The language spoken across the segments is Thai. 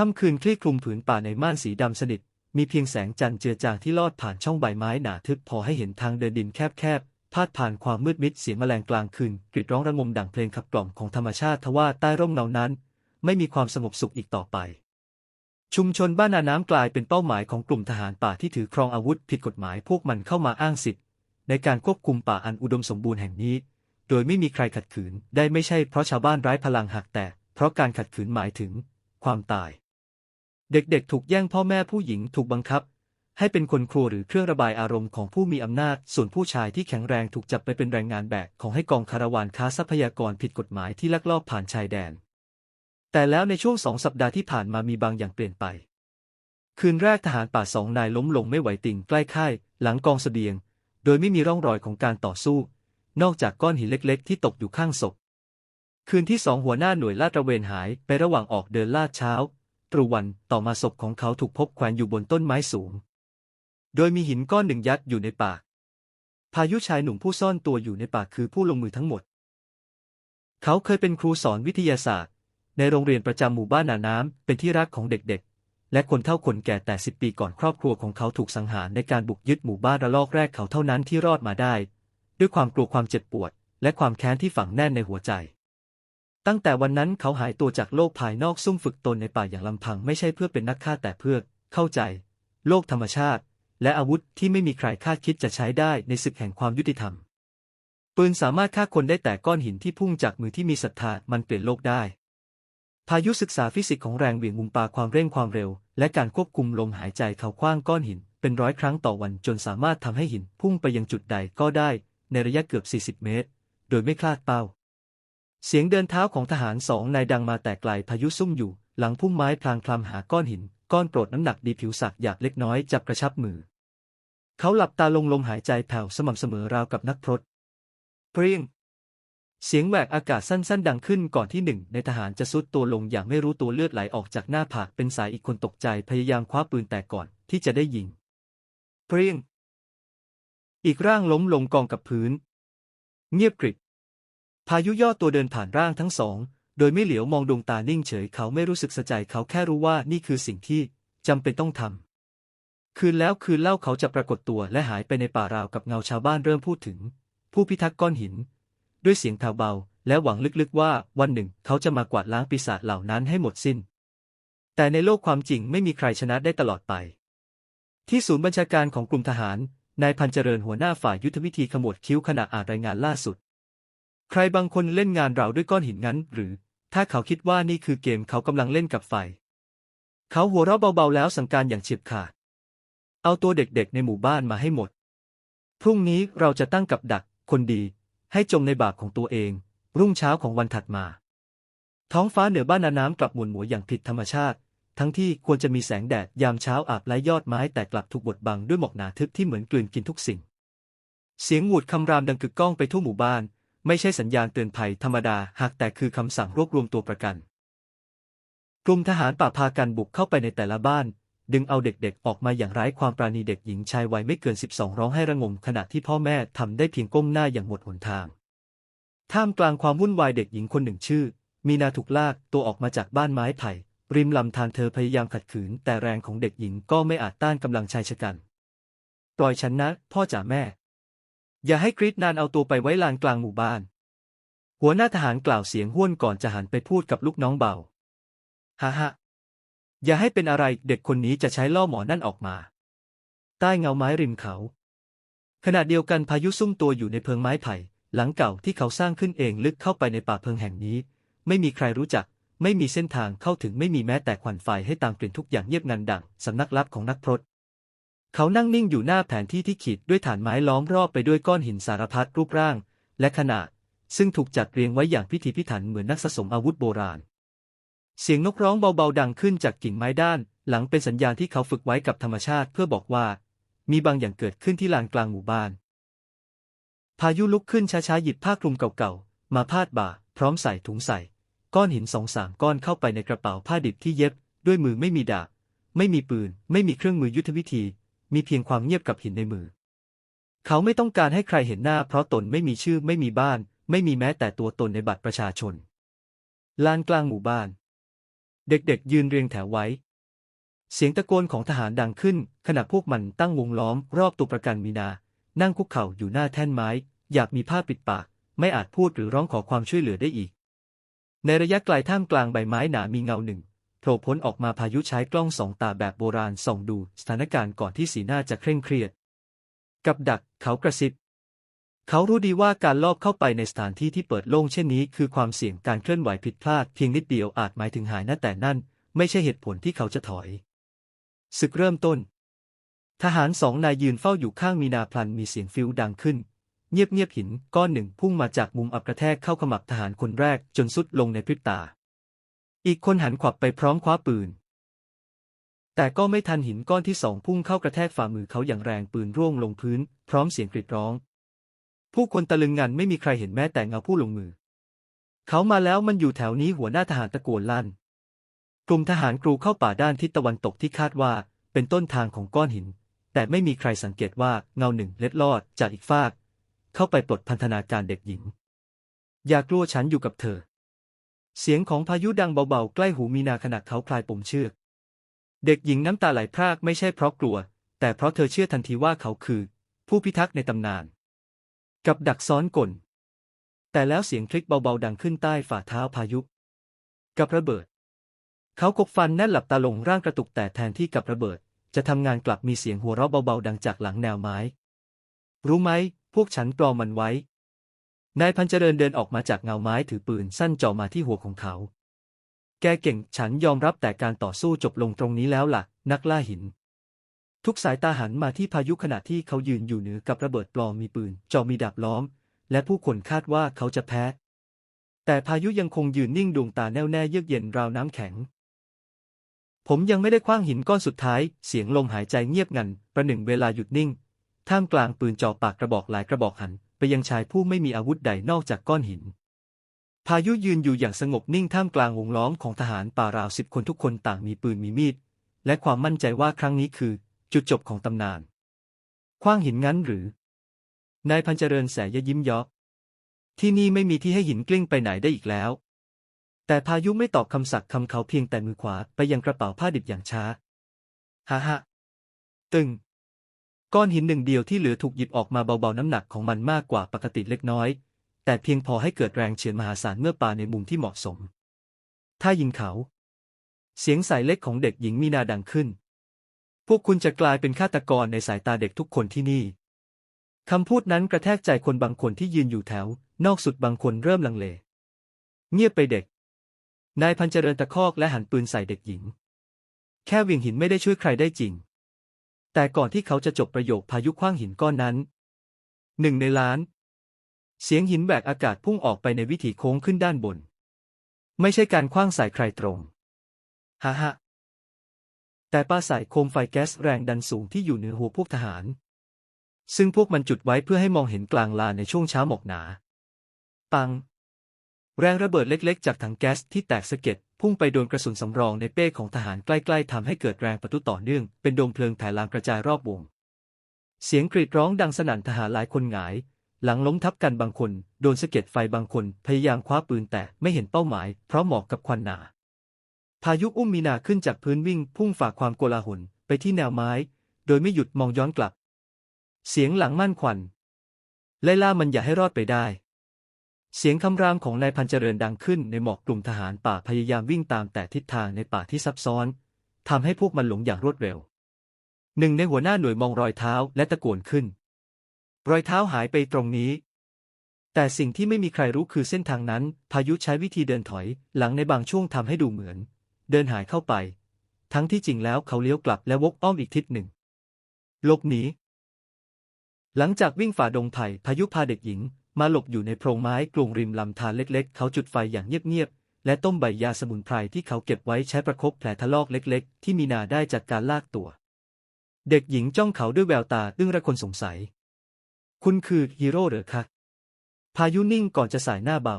ค่ำคืนคลี่คลุมผืนป่าในม่านสีดำสนิท มีเพียงแสงจันทร์เจือจางที่ลอดผ่านช่องใบไม้หนาทึบพอให้เห็นทางเดินดินแคบๆ พาดผ่านความมืดมิดเสียงแมลงกลางคืนกรีดร้องระงมดังเพลงขับกล่อมของธรรมชาติทว่าใต้ร่มเงานั้น ไม่มีความสงบสุขอีกต่อไป ชุมชนบ้านนาน้ำกลายเป็นเป้าหมายของกลุ่มทหารป่าที่ถือครองอาวุธผิดกฎหมายพวกมันเข้ามาอ้างสิทธิ์ ในการควบคุมป่าอันอุดมสมบูรณ์แห่งนี้ โดยไม่มีใครขัดขืนได้ไม่ใช่เพราะชาวบ้านไร้พลังหักแต่เพราะการขัดขืนหมายถึง ความตาย เด็กๆ ถูกแย่งพ่อแม่ผู้หญิงถูกบังคับ ให้เป็นคนครัวหรือเครื่องระบายอารมณ์ของผู้มีอำนาจ ส่วนผู้ชายที่แข็งแรงถูกจับไปเป็นแรงงานแบกของให้กองคาราวานค้าทรัพยากรผิดกฎหมายที่ลักลอบผ่านชายแดน แต่แล้วในช่วงสองสัปดาห์ที่ผ่านมามีบางอย่างเปลี่ยนไป คืนแรกทหารป่าสองนายล้มลงไม่ไหวติ่งใกล้ค่ายหลังกองเสบียง โดยไม่มีร่องรอยของการต่อสู้ นอกจากก้อนหินเล็กๆ ที่ตกอยู่ข้างศพคืนที่สองหัวหน้าหน่วยลาดตระเวนหายไประหว่างออกเดินลาดเช้า ตรุวันต่อมาศพของเขาถูกพบแขวนอยู่บนต้นไม้สูง โดยมีหินก้อนหนึ่งยัดอยู่ในปาก พายุชายหนุ่มผู้ซ่อนตัวอยู่ในปากคือผู้ลงมือทั้งหมด เขาเคยเป็นครูสอนวิทยาศาสตร์ ในโรงเรียนประจำหมู่บ้านนาน้ำเป็นที่รักของเด็กๆ และคนเท่าคนแก่แต่สิบปีก่อนครอบครัวของเขาถูกสังหารในการบุกยึดหมู่บ้านระลอกแรกเขาเท่านั้นที่รอดมาได้ ด้วยความกลัวความเจ็บปวด และความแค้นที่ฝังแน่นในหัวใจ ตั้งแต่วันนั้นเขาหายตัวจากโลกภายนอกซุ่มฝึกตนในป่าอย่างลำพังไม่ใช่เพื่อเป็นนักฆ่าแต่เพื่อ เข้าใจ โลกธรรมชาติ และอาวุธที่ไม่มีใครคาดคิดจะใช้ได้ในศึกแห่งความยุติธรรม ปืนสามารถฆ่าคนได้แต่ก้อนหินที่พุ่งจากมือที่มีศรัทธามันเปลี่ยนโลกได้ พายุศึกษาฟิสิกส์ของแรงเหวี่ยงมุมปาความเร่งความเร็ว และการควบคุมลมหายใจเขาคว้างก้อนหิน เป็นร้อยครั้งต่อวันจนสามารถทำให้หินพุ่งไปยังจุดใดก็ได้ ในระยะเกือบ 40 เมตร โดยไม่คลาดเป้า เสียงเดินเท้าของทหารสองนายดังมาแต่ไกลพายุซุ่มอยู่ หลังพุ่มไม้พลางคลำหาก้อนหิน ก้อนโปรดน้ำหนักดีผิวสักหยาบเล็กน้อยจับกระชับมือ เขาหลับตาลงลมหายใจแผ่วสม่ำเสมอราวกับนักพรตเปรี้ยง เสียงแหวกอากาศสั้นๆ ดังขึ้นก่อนที่หนึ่งในทหารจะซุดตัวลงอย่างไม่รู้ตัวเลือดไหลออกจากหน้าผากเป็นสายอีกคนตกใจพยายามคว้าปืนแต่ก่อนที่จะได้ยิงเปรี้ยง อีกร่างล้มลงกองกับพื้น เงียบกริบ พายุย่อตัวเดินผ่านร่างทั้งสอง โดยไม่เหลียวมองดวงตานิ่งเฉยเขาไม่รู้สึกสะใจเขาแค่รู้ว่านี่คือสิ่งที่จำเป็นต้องทำ คืนแล้วคืนเล่าเขาจะปรากฏตัวและหายไปในป่าราวกับเงาชาวบ้านเริ่มพูดถึง ผู้พิทักษ์ก้อนหิน ด้วยเสียงแผ่วเบา และหวังลึกๆว่าวันหนึ่งเขาจะมากวาดล้างปีศาจเหล่านั้นให้หมดสิ้น แต่ในโลกความจริงไม่มีใครชนะได้ตลอดไป ที่ศูนย์บัญชาการของกลุ่มทหารนายพันเจริญหัวหน้าฝ่ายยุทธวิธีขมวดคิ้วขณะอ่านรายงานล่าสุด ใครบางคนเล่นงานเราด้วยก้อนหินงั้น หรือ ถ้าเขาคิดว่านี่คือเกมเขากำลังเล่นกับไฟ เขาหัวเราะเบาๆแล้วสั่งการอย่างเฉียบขาด เอาตัวเด็กๆในหมู่บ้านมาให้หมด พรุ่งนี้เราจะตั้งกับดัก คนดี ให้จมในบาปของตัวเอง รุ่งเช้าของวันถัดมา ท้องฟ้าเหนือบ้านนาน้ำกลับหมุนหมัวอย่างผิดธรรมชาติ ทั้งที่ควรจะมีแสงแดดยามเช้าอาบไล้ยอดไม้แต่กลับถูกบดบังด้วยหมอกหนาทึบที่เหมือนกลืนกินทุกสิ่ง เสียงหวูดคำรามดังกึกก้องไปทั่วหมู่บ้าน ไม่ใช่สัญญาณเตือนภัยธรรมดาหากแต่คือคำสั่งรวบรวมตัวประกัน กลุ่มทหารป่าพากันบุกเข้าไปในแต่ละบ้าน ดึงเอาเด็กๆ ออกมาอย่างไร้ความปราณีเด็กหญิงชายวัยไม่เกิน 12 ร้องให้ระงมขณะที่พ่อแม่ทำได้เพียงก้มหน้าอย่างหมดหนทาง ท่ามกลางความวุ่นวายเด็กหญิงคนหนึ่งชื่อ มีนาถูกลากตัวออกมาจากบ้านไม้ไผ่ริมลำธารเธอพยายามขัดขืน แต่แรงของเด็กหญิงก็ไม่อาจต้านกำลังชายชะกัน ปล่อยฉันนะ พ่อจ๋าแม่ อย่าให้กริดนานเอาตัวไปไว้ลานกลางหมู่บ้าน หัวหน้าทหารกล่าวเสียงห้วนก่อนจะหันไปพูดกับลูกน้องเบาฮ่าฮ่าอย่าให้เป็นอะไรเด็กคนนี้จะใช้ล่อหมอนั่นออกมา ใต้เงาไม้ริมเขา ขณะเดียวกันพายุซุ่มตัวอยู่ในเพิงไม้ไผ่หลังเก่าที่เขาสร้างขึ้นเองลึกเข้าไปในป่าเพิงแห่งนี้ ไม่มีใครรู้จัก ไม่มีเส้นทางเข้าถึงไม่มีแม้แต่ควันไฟให้ตามกลิ่นทุกอย่างเงียบงันดังสำนักลับของนักพรต เขานั่งนิ่งอยู่หน้าแผนที่ที่ขีดด้วยฐานไม้ล้อมรอบไปด้วยก้อนหินสารพัดรูปร่าง และขนาด ซึ่งถูกจัดเรียงไว้อย่างพิถีพิถันเหมือนนักสะสมอาวุธโบราณ เสียงนกร้องเบาๆดังขึ้นจากกิ่งไม้ด้าน หลังเป็นสัญญาณที่เขาฝึกไว้กับธรรมชาติเพื่อบอกว่า มีบางอย่างเกิดขึ้นที่ลานกลางหมู่บ้าน พายุลุกขึ้นช้าๆหยิบผ้าคลุมเก่าๆมาพาดบ่า พร้อมใส่ถุงใส่ ก้อนหินสองสามก้อนเข้าไปในกระเป๋าผ้าดิบที่เย็บ ด้วยมือไม่มีดาบไม่มีปืน ไม่มีเครื่องมือยุทธวิธี มีเพียงความเงียบกับหินในมือ เขาไม่ต้องการให้ใครเห็นหน้าเพราะตนไม่มีชื่อไม่มีบ้าน ไม่มีแม้แต่ตัวตนในบัตรประชาชน ลานกลางหมู่บ้าน เด็กๆ ยืนเรียงแถวไว้ เสียงตะโกนของทหารดังขึ้น ขณะพวกมันตั้งวงล้อมรอบตัวประกันมีนา นั่งคุกเข่าอยู่หน้าแท่นไม้ อยากมีผ้าปิดปาก ไม่อาจพูดหรือร้องขอความช่วยเหลือได้อีก ในระยะไกลท่ามกลางใบไม้หนามีเงาหนึ่ง โผล่พ้นออกมาพายุใช้กล้องสองตาแบบโบราณส่องดูสถานการณ์ก่อนที่สีหน้าจะเคร่งเครียด กับดักเขากระซิบ เขารู้ดีว่าการลอบเข้าไปในสถานที่ที่เปิดโล่งเช่นนี้ คือความเสี่ยงการเคลื่อนไหวผิดพลาดเพียงนิดเดียวอาจหมายถึงหายนะแต่นั่น ไม่ใช่เหตุผลที่เขาจะถอยศึกเริ่มต้น ทหารสองนายยืนเฝ้าอยู่ข้างมีนาพลันมีเสียงฟิวดังขึ้น เงียบเงียบหินก้อนหนึ่งพุ่งมาจากมุมอับกระแทกเข้าขมับทหารคนแรกจนสุดลงในพริบตา อีกคนหันขวับไปพร้อมคว้าปืน แต่ก็ไม่ทันหินก้อนที่สองพุ่งเข้ากระแทกฝ่ามือเขาอย่างแรงปืนร่วงลงพื้น พร้อมเสียงกรีดร้อง ผู้คนตะลึงงันไม่มีใครเห็นแม้แต่เงาผู้ลงมือ เขามาแล้วมันอยู่แถวนี้หัวหน้าทหารตะโกนลั่น กลุ่มทหารกรูเข้าป่าด้านทิศตะวันตกที่คาดว่าเป็นต้นทางของก้อนหิน แต่ไม่มีใครสังเกตว่าเงาหนึ่งเล็ดลอดจากอีกฟาก เข้าไปปลดพันธนาการเด็กหญิง อย่ากลัวฉันอยู่กับเธอ เสียงของพายุดังเบาๆ ใกล้หูมีนาขณะเขาคลายปมเชือก เด็กหญิงน้ำตาไหลพรากไม่ใช่เพราะกลัว แต่เพราะเธอเชื่อทันทีว่าเขาคือ ผู้พิทักษ์ในตำนาน กับดักซ้อนกล แต่แล้วเสียงคลิกเบาๆ ดังขึ้นใต้ฝ่าเท้าพายุ กับระเบิด เขากกฟันแน่นหลับตาลงร่างกระตุกแต่แทนที่กับระเบิด จะทำงานกลับมีเสียงหัวเราะเบาๆ ดังจากหลังแนวไม้ รู้ไหม พวกฉันปลอมมันไว้ นายพันเจริญเดินออกมาจากเงาไม้ถือปืนสั้นจ่อมาที่หัวของเขา แกเก่งฉันยอมรับแต่การต่อสู้จบลงตรงนี้แล้วล่ะ นักล่าหิน ทุกสายตาหันมาที่พายุขณะที่เขายืนอยู่เหนือกับระเบิดปลอมมีปืนจ่อมีดาบล้อม และผู้คนคาดว่าเขาจะแพ้ แต่พายุยังคงยืนนิ่งดวงตาแน่วแน่เยือกเย็นราวน้ำแข็งผมยังไม่ได้คว้างหินก้อนสุดท้าย เสียงลมหายใจเงียบงัน ประหนึ่งเวลาหยุดนิ่ง ท่ามกลางปืนจ่อปากกระบอกหลายกระบอกหัน ไปยังชายผู้ไม่มีอาวุธใดนอกจากก้อนหิน พายุยืนอยู่อย่างสงบนิ่งท่ามกลางวงล้อมของทหารป่าราวสิบคนทุกคนต่างมีปืนมีมีด และความมั่นใจว่าครั้งนี้คือ จุดจบของตำนาน คว้างหินงั้นหรือ นายพันเจริญแสยยิ้มยาะที่นี่ไม่มีที่ให้หินกลิ้งไปไหนได้อีกแล้ว แต่พายุไม่ตอบคำสักคำเขาเพียงแต่มือขวาไปยังกระเป๋าผ้าดิบอย่างช้า ฮ่าฮ่าตึง ก้อนหินหนึ่งเดียวที่เหลือถูกหยิบออกมาเบาๆน้ำหนักของมันมากกว่าปกติเล็กน้อย แต่เพียงพอให้เกิดแรงเฉือนมหาศาลเมื่อปาในมุมที่เหมาะสม ถ้ายิงเขา เสียงสายเล็กของเด็กหญิงมีนาดังขึ้น พวกคุณจะกลายเป็นฆาตกรในสายตาเด็กทุกคนที่นี่คำพูดนั้นกระแทกใจคนบางคนที่ยืนอยู่แถว นอกสุดบางคนเริ่มลังเล เงียบไปเด็ก นายพันเจริญตะคอกและหันปืนใส่เด็กหญิง แค่เวียงหินไม่ได้ช่วยใครได้จริง แต่ก่อนที่เขาจะจบประโยคพายุคว้างหินก้อนนั้น หนึ่งในล้าน เสียงหินแบกอากาศพุ่งออกไปในวิถีโค้งขึ้นด้านบน ไม่ใช่การคว้างใส่ใครตรงฮ่าฮ่าแต่ปาใส่โคมไฟแก๊สแรงดันสูงที่อยู่เหนือหัวพวกทหาร ซึ่งพวกมันจุดไว้เพื่อให้มองเห็นกลางลานในช่วงเช้าหมอกหนา ปัง แรงระเบิดเล็กๆ จากถังแก๊สที่แตกสะเก็ด พุ่งไปโดนกระสุนสำรองในเป้ของทหารใกล้ๆทำให้เกิดแรงประทุต่อเนื่อง เป็นดวงเพลิงแผ่ลามกระจายรอบวง เสียงกรีดร้องดังสนั่นทหารหลายคนหงาย หลังล้มทับกันบางคน โดนสะเก็ดไฟบางคน พยายามคว้าปืนแต่ไม่เห็นเป้าหมาย เพราะหมอกกับควันหนา พายุอุ้มมีนาขึ้นจากพื้นวิ่ง พุ่งฝ่าความโกลาหลไปที่แนวไม้ โดยไม่หยุดมองย้อนกลับ เสียงหลังมั่นควันไล่ล่ามันอย่าให้รอดไปได้ เสียงคำรามของนายพันเจริญดังขึ้นในหมอกกลุ่มทหารป่าพยายามวิ่งตามแต่ทิศทางในป่าที่ซับซ้อนทำให้พวกมันหลงอย่างรวดเร็ว หนึ่งในหัวหน้าหน่วยมองรอยเท้าและตะโกนขึ้น รอยเท้าหายไปตรงนี้ แต่สิ่งที่ไม่มีใครรู้คือเส้นทางนั้น พายุใช้วิธีเดินถอย หลังในบางช่วงทำให้ดูเหมือน เดินหายเข้าไป ทั้งที่จริงแล้วเขาเลี้ยวกลับและวกอ้อมอีกทิศหนึ่งหลบหนีหลังจากวิ่งฝ่าดงไผ่พายุพาเด็กหญิง มาหลบอยู่ในโพรงไม้กลงริมลำธารเล็กๆ เขาจุดไฟอย่างเงียบๆ และต้มใบยาสมุนไพรที่เขาเก็บไว้ใช้ประคบแผลทะลอกเล็กๆ ที่มีนาได้จากการลากตัว เด็กหญิงจ้องเขาด้วยแววตาอึ้งระคนสงสัย คุณคือฮีโร่เหรอคะพายุนิ่งก่อนจะสายหน้าเบา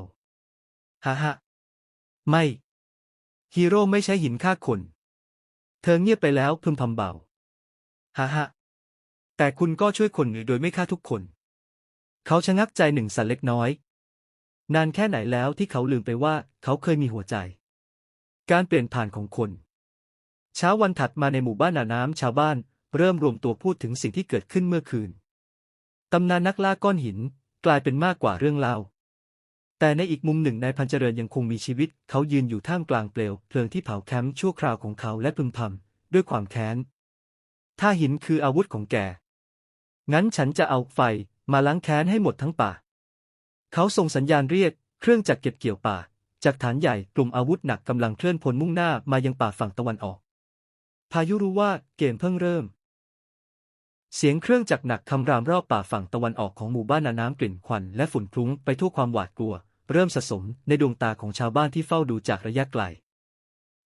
ฮ่าฮ่าไม่ฮีโร่ไม่ใช่หินฆ่าคน เธอเงียบไปแล้วพึมพำเบาฮ่าฮ่าแต่คุณก็ช่วยคนโดยไม่ฆ่าทุกคน เขาชะงักใจหนึ่งสันเล็กน้อย นานแค่ไหนแล้วที่เขาลืมไปว่าเขาเคยมีหัวใจ การเปลี่ยนผ่านของคน เช้าวันถัดมาในหมู่บ้านนาน้ำชาวบ้าน เริ่มรวมตัวพูดถึงสิ่งที่เกิดขึ้นเมื่อคืนตำนานนักล่าก้อนหินกลายเป็นมากกว่าเรื่องเล่าแต่ในอีกมุมหนึ่งนายพันเจริญยังคงมีชีวิต เขายืนอยู่ท่ามกลางเปลวเพลิงที่เผาแคมป์ชั่วคราวของเขาและพึมพำด้วยความแค้น ถ้าหินคืออาวุธของแก งั้นฉันจะเอาไฟ มาล้างแค้นให้หมดทั้งป่า เขาส่งสัญญาณเรียกเครื่องจักรเก็บเกี่ยวป่า จากฐานใหญ่กลุ่มอาวุธหนักกำลังเคลื่อนพลมุ่งหน้ามายังป่าฝั่งตะวันออก พายุรู้ว่าเกมเพิ่งเริ่ม เสียงเครื่องจักรหนักคำรามรอบป่าฝั่งตะวันออกของหมู่บ้านนาน้ำกลิ่นควันและฝุ่นคลุ้งไปทั่วความหวาดกลัว เริ่มสะสมในดวงตาของชาวบ้านที่เฝ้าดูจากระยะไกล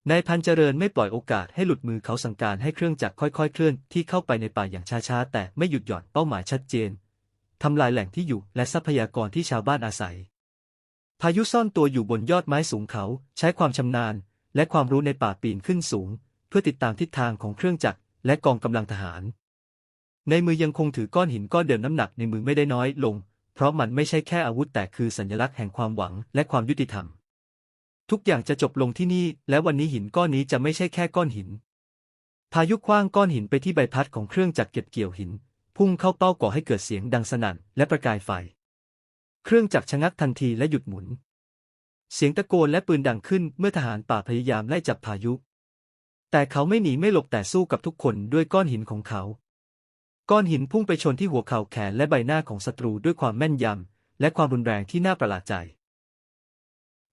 นายพันเจริญไม่ปล่อยโอกาสให้หลุดมือเขาสั่งการให้เครื่องจักรค่อยๆ เคลื่อนที่เข้าไปในป่าอย่างช้าๆ แต่ไม่หยุดหย่อนเป้าหมายชัดเจน ทำลายแหล่งที่อยู่และทรัพยากรที่ชาวบ้านอาศัย พายุซ่อนตัวอยู่บนยอดไม้สูงเขา ใช้ความชำนาญ และความรู้ในป่าปีนขึ้นสูง เพื่อติดตามทิศทางของเครื่องจักรและกองกำลังทหาร ในมือยังคงถือก้อนหินก้อนเดิมน้ำหนักในมือไม่ได้น้อยลง เพราะมันไม่ใช่แค่อาวุธแต่คือสัญลักษณ์แห่งความหวังและความยุติธรรม ทุกอย่างจะจบลงที่นี่ และวันนี้หินก้อนนี้จะไม่ใช่แค่ก้อนหิน พายุคว้างก้อนหินไปที่ใบพัดของเครื่องจักรเก็บเกี่ยวหิน พุ่งเข้าเป้าก่อให้เกิดเสียงดังสนั่นและประกายไฟ เครื่องจักรชะงักทันทีและหยุดหมุน เสียงตะโกนและปืนดังขึ้นเมื่อทหารป่าพยายามไล่จับพายุ แต่เขาไม่หนีไม่หลบแต่สู้กับทุกคนด้วยก้อนหินของเขา ก้อนหินพุ่งไปชนที่หัวเข่าแขนและใบหน้าของศัตรูด้วยความแม่นยำและความรุนแรงที่น่าประหลาดใจ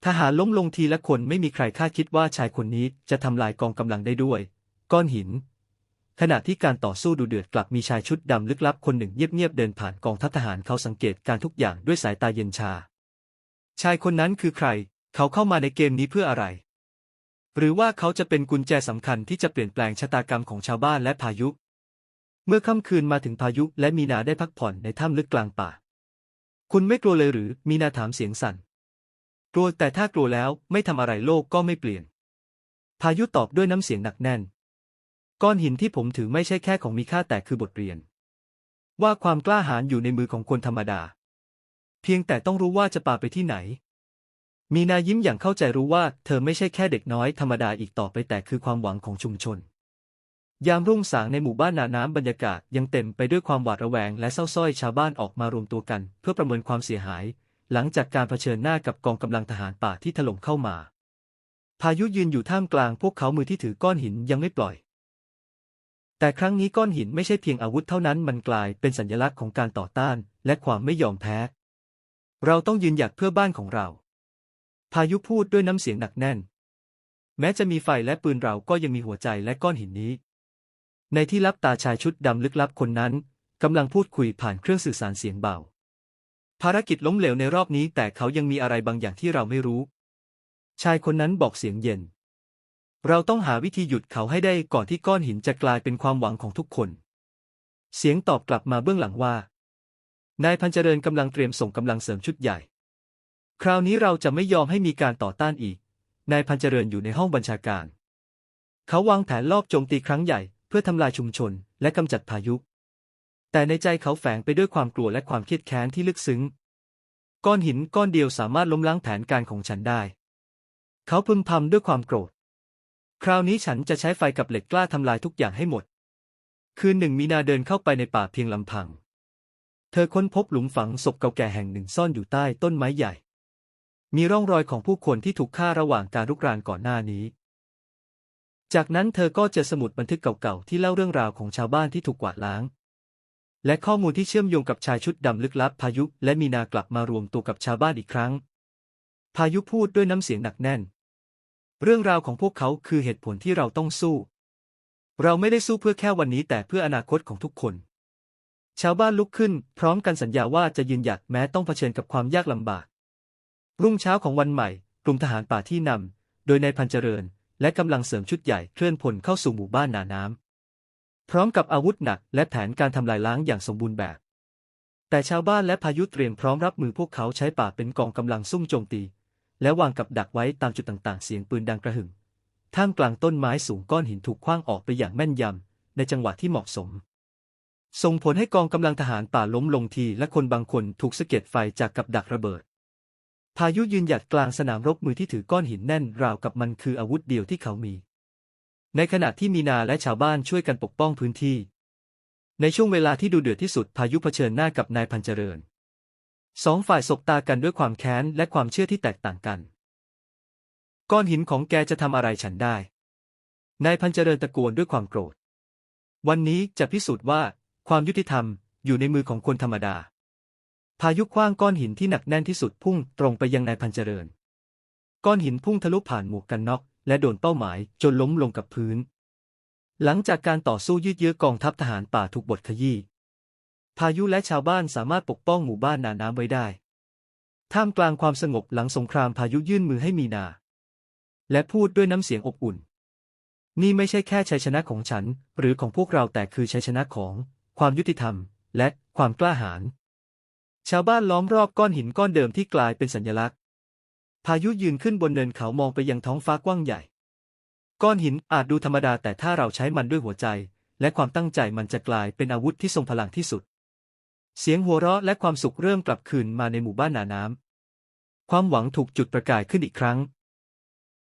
ทหารล้มลงทีละคนไม่มีใครคาดคิดว่าชายคนนี้จะทำลายกองกำลังได้ด้วย ก้อนหิน ขณะที่การต่อสู้ดูเดือดกลับมีชายชุดดำลึกลับคนหนึ่งเงียบๆเดินผ่านกองทัพทหารเขาสังเกตการทุกอย่างด้วยสายตาเย็นชา ชายคนนั้นคือใคร เขาเข้ามาในเกมนี้เพื่ออะไร หรือว่าเขาจะเป็นกุญแจสำคัญที่จะเปลี่ยนแปลงชะตากรรมของชาวบ้านและพายุ เมื่อค่ำคืนมาถึงพายุและมีนาได้พักผ่อนในถ้ำลึกกลางป่า คุณไม่กลัวเลยหรือมีนาถามเสียงสั่น กลัวแต่ถ้ากลัวแล้วไม่ทำอะไรโลกก็ไม่เปลี่ยน พายุตอบด้วยน้ำเสียงหนักแน่น ก้อนหินที่ผมถือไม่ใช่แค่ของมีค่าแต่คือบทเรียน ว่าความกล้าหาญอยู่ในมือของคนธรรมดา เพียงแต่ต้องรู้ว่าจะป่าไปที่ไหน มีนายิ้มอย่างเข้าใจรู้ว่า เธอไม่ใช่แค่เด็กน้อยธรรมดาอีกต่อไปแต่คือความหวังของชุมชน ยามรุ่งสางในหมู่บ้านนาน้ำบรรยากาศยังเต็มไปด้วยความหวาดระแวงและเศร้าส้อยชาวบ้านออกมารวมตัวกัน เพื่อประเมินความเสียหาย หลังจากการเผชิญหน้ากับกองกำลังทหารป่าที่ถล่มเข้ามา พายุยืนอยู่ท่ามกลางพวกเขามือที่ถือก้อนหินยังไม่ปล่อย แต่ครั้งนี้ก้อนหินไม่ใช่เพียงอาวุธเท่านั้นมันกลายเป็นสัญลักษณ์ของการต่อต้าน และความไม่ยอมแพ้ เราต้องยืนหยัดเพื่อบ้านของเรา พายุพูดด้วยน้ำเสียงหนักแน่น แม้จะมีไฟและปืนเราก็ยังมีหัวใจและก้อนหินนี้ ในที่ลับตาชายชุดดำลึกลับคนนั้นกำลังพูดคุยผ่านเครื่องสื่อสารเสียงเบา ภารกิจล้มเหลวในรอบนี้แต่เขายังมีอะไรบางอย่างที่เราไม่รู้ ชายคนนั้นบอกเสียงเย็น เราต้องหาวิธีหยุดเขาให้ได้ก่อนที่ก้อนหินจะกลายเป็นความหวังของทุกคน เสียงตอบกลับมาเบื้องหลังว่า นายพันเจริญกำลังเตรียมส่งกำลังเสริมชุดใหญ่ คราวนี้เราจะไม่ยอมให้มีการต่อต้านอีก นายพันเจริญอยู่ในห้องบัญชาการ เขาวางแผนลอบโจมตีครั้งใหญ่ เพื่อทำลายชุมชน และกำจัดพายุ แต่ในใจเขาแฝงไปด้วยความกลัวและความเครียดแค้นที่ลึกซึ้ง ก้อนหินก้อนเดียวสามารถล้มล้างแผนการของฉันได้ เขาพึมพำด้วยความโกรธ คราวนี้ฉันจะใช้ไฟกับเหล็กกล้าทำลายทุกอย่างให้หมด คืนหนึ่งมีนาเดินเข้าไปในป่าเพียงลำพัง เธอค้นพบหลุมฝังศพเก่าแก่แห่งหนึ่งซ่อนอยู่ใต้ต้นไม้ใหญ่ มีร่องรอยของผู้คนที่ถูกฆ่าระหว่างการรุกรานก่อนหน้านี้ จากนั้นเธอก็เจอสมุดบันทึกเก่าๆที่เล่าเรื่องราวของชาวบ้านที่ถูกกวาดล้าง และข้อมูลที่เชื่อมโยงกับชายชุดดำลึกลับพายุ และมีนากลับมารวมตัวกับชาวบ้านอีกครั้ง พายุพูดด้วยน้ำเสียงหนักแน่น เรื่องราวของพวกเขาคือเหตุผลที่เราต้องสู้ เราไม่ได้สู้เพื่อแค่วันนี้แต่เพื่ออนาคตของทุกคน ชาวบ้านลุกขึ้น พร้อมกันสัญญาว่าจะยืนหยัดแม้ต้องเผชิญกับความยากลำบาก รุ่งเช้าของวันใหม่ กลุ่มทหารป่าที่นำโดยนายพันเจริญ และกำลังเสริมชุดใหญ่เคลื่อนพลเข้าสู่หมู่บ้านนาน้ำพร้อมกับอาวุธหนักและแผนการทำลายล้างอย่างสมบูรณ์แบบ แต่ชาวบ้านและพายุเตรียมพร้อมรับมือพวกเขาใช้ป่าเป็นกองกำลังซุ่มโจมตี และวางกับดักไว้ตามจุดต่างๆ เสียงปืนดังกระหึ่ม ท่ามกลางต้นไม้สูงก้อนหินถูกคว้างออกไปอย่างแม่นยำ ในจังหวะที่เหมาะสม ส่งผลให้กองกำลังทหารป่าล้มลงทีและคนบางคนถูกสะเก็ดไฟจากกับดักระเบิด พายุยืนหยัดกลางสนามรบมือที่ถือก้อนหินแน่นราวกับมันคืออาวุธเดียวที่เขามี ในขณะที่มีนาและชาวบ้านช่วยกันปกป้องพื้นที่ ในช่วงเวลาที่ดูเดือดที่สุดพายุเผชิญหน้ากับนายพันเจริญ สองฝ่ายสบตากันด้วยความแค้นและความเชื่อที่แตกต่างกัน ก้อนหินของแกจะทำอะไรฉันได้ นายพันเจริญตะโกนด้วยความโกรธ วันนี้จะพิสูจน์ว่า ความยุติธรรมอยู่ในมือของคนธรรมดา พายุคว้างก้อนหินที่หนักแน่นที่สุดพุ่งตรงไปยังนายพันเจริญ ก้อนหินพุ่งทะลุผ่านหมวกกันน็อกและโดนเป้าหมายจนล้มลงกับพื้น หลังจากการต่อสู้ยืดเยื้อกองทัพทหารป่าถูกบทขยี้ พายุและชาวบ้านสามารถปกป้องหมู่บ้านนาน้ำไว้ได้ ท่ามกลางความสงบหลังสงครามพายุยื่นมือให้มีนา และพูดด้วยน้ำเสียงอบอุ่น นี่ไม่ใช่แค่ชัยชนะของฉัน หรือของพวกเราแต่คือชัยชนะของ ความยุติธรรม และความกล้าหาญชาวบ้านล้อมรอบก้อนหินก้อนเดิมที่กลายเป็นสัญลักษณ์ พายุยืนขึ้นบนเนินเขามองไปยังท้องฟ้ากว้างใหญ่ ก้อนหินอาจดูธรรมดาแต่ถ้าเราใช้มันด้วยหัวใจ และความตั้งใจมันจะกลายเป็นอาวุธที่ทรงพลังที่สุด เสียงหัวเราะและความสุขเริ่มกลับคืนมาในหมู่บ้านหนาน้ำ ความหวังถูกจุดประกายขึ้นอีกครั้ง